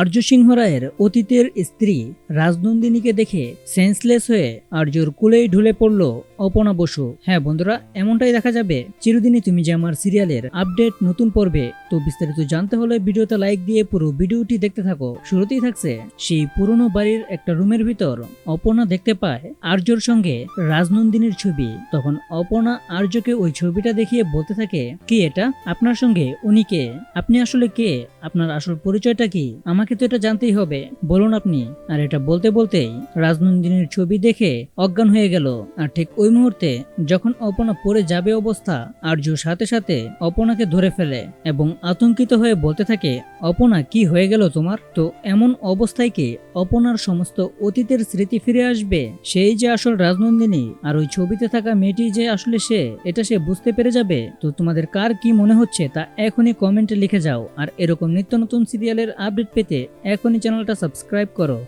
আর্য সিংহ রায়ের অতীতের স্ত্রী রাজনন্দিনীকে দেখে সেন্সলেস হয়ে আর্যর কুলেই ঢুলে পড়ল অপনা বসু। হ্যাঁ বন্ধুরা, এমনটাই দেখা যাবে। চিরদিনই তুমি যে আমার সিরিয়ালের আপডেট নতুন পর্বে, তো বিস্তারিত জানতে হলে ভিডিওতে লাইক দিয়ে পুরো ভিডিওটি দেখতে থাকো। শুরুতেই থাকছে সেই পুরনো বাড়ির একটা রুমের ভিতর অপনা দেখতে পায় আর্যর সঙ্গে রাজনন্দিনীর ছবি। তখন অপনা আর্যকে ওই ছবিটা দেখিয়ে বলতে থাকে, কি এটা? আপনার সঙ্গে? উনি কে? আপনি আসলে কে? আপনার আসল পরিচয়টা কি? আমাকে তো এটা জানতেই হবে। বলুন আপনি। আর এটা বলতে বলতেই রাজনন্দিনীর ছবি দেখে অজ্ঞান হয়ে গেল। আর ঠিক ওই মুহূর্তে যখন অপনা পড়ে যাবে অবস্থা, আর্য সাথে সাথে অপনাকে ধরে ফেলে এবং আতঙ্কিত হয়ে বলতে থাকে অপনা কি হয়ে গেল তোমার? তো এমন অবস্থায় কি অপনার সমস্ত অতীতের স্মৃতি ফিরে আসবে? সেই যে আসল রাজনন্দিনী আর ওই ছবিতে থাকা মেয়েটি যে আসলে সে, এটা সে বুঝতে পেরে যাবে? তো তোমাদের কার কি মনে হচ্ছে তা এখনই কমেন্টে লিখে যাও। আর এরকম নিত্য নতুন সিরিয়ালের আপডেট পেতে এখনই চ্যানেলটা সাবস্ক্রাইব করো।